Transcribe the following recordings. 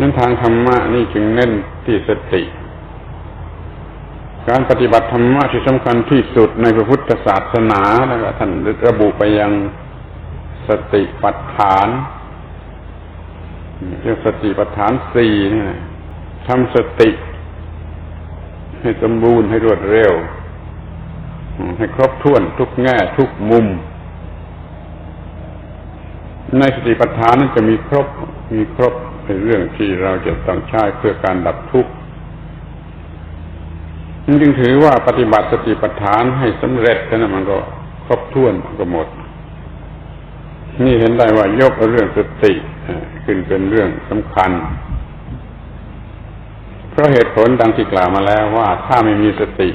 นั้นทางธรรมะนี่จึงเน้นที่สติ การปฏิบัติธรรมะที่สำคัญที่สุดในพระพุทธศาสนาแล้วก็ท่านระบุไปยังสติปัฏฐานเรียกสติปัฏฐานสี่นี่ทำสติ ให้สมบูรณ์ให้รวดเร็ว ให้ครบถ้วนทุกแง่ทุกมุม ในสติปัฏฐานนั้นจะมีครบมีครบ ในเรื่องที่เราจะต้องใช้เพื่อการดับทุกข์จึงถือว่าปฏิบัติสติปัฏฐานให้สำเร็จนั้นมันก็ครบถ้วนก็หมด นี่เห็นได้ว่ายกเรื่องสติขึ้นเป็นเรื่องสำคัญ เพราะเหตุผลดังที่กล่าวมาแล้วว่าถ้าไม่มีสติ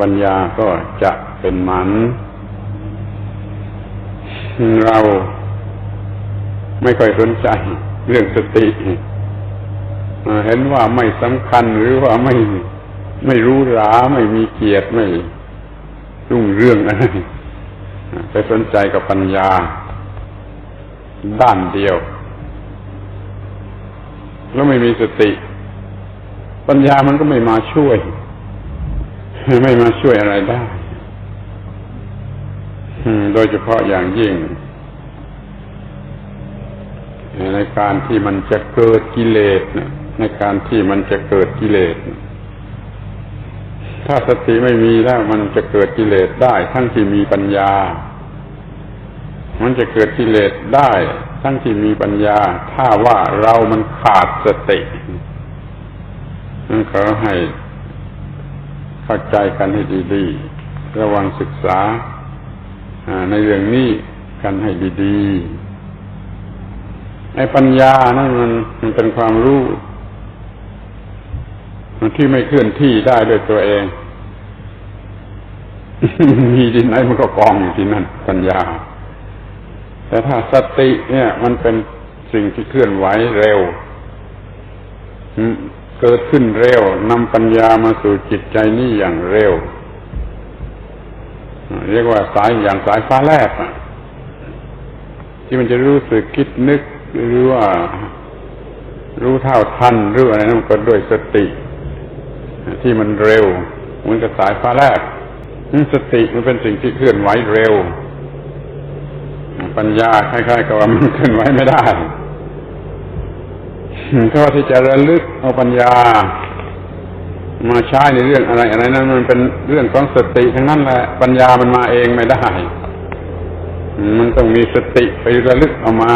ปัญญาก็จะเป็นมัน เราไม่ค่อยสนใจ เรื่องสติเห็นว่าไม่สำคัญหรือว่าไม่ไม่รู้ราไม่มีเกียรติไม่รุ่งเรื่องอะไรไปสนใจกับปัญญา ด้านเดียว แล้วไม่มีสติ ปัญญามันก็ไม่มาช่วย ไม่มาช่วยอะไรได้โดยเฉพาะอย่างยิ่ง ใน การที่มันจะเกิดกิเลสในการที่มันจะเกิดกิเลสถ้าสติไม่มีแล้วมันจะเกิดกิเลสได้ ทั้งที่มีปัญญา มันจะเกิดกิเลสได้ ทั้งที่มีปัญญา ถ้าว่าเรามันขาดสตินั่นขอให้เข้าใจกันให้ดีๆ ระวังศึกษาในเรื่องนี้กันให้ดีๆ ไอ้ปัญญานั่นมันมันเป็นความรู้ที่ไม่เคลื่อนที่ได้ด้วยตัวเอง มีที่ไหนมันก็กองอยู่ที่นั่น ปัญญา แต่ถ้าสติเนี่ย มันเป็นสิ่งที่เคลื่อนไหวเร็วเกิดขึ้นเร็วนำปัญญามาสู่จิตใจนี่อย่างเร็ว เรียกว่าสายอย่างสายฟ้าแลบที่มันจะรู้สึกคิดนึก หรือว่ารู้เท่าทันหรืออะไรนั่นก็ด้วยสติ ที่มันเร็วเหมือนกับสายฟ้าแลบสติมันเป็นสิ่งที่เคลื่อนไหวเร็ว ปัญญาคล้ายๆกับว่ามันเคลื่อนไหวไม่ได้ถ้าที่จะระลึกเอาปัญญา มาใช้ในเรื่องอะไรอะไรนั้นมันเป็นเรื่องของสติทั้งนั้นแหละปัญญามันมาเองไม่ได้ มันต้องมีสติไประลึกเอามา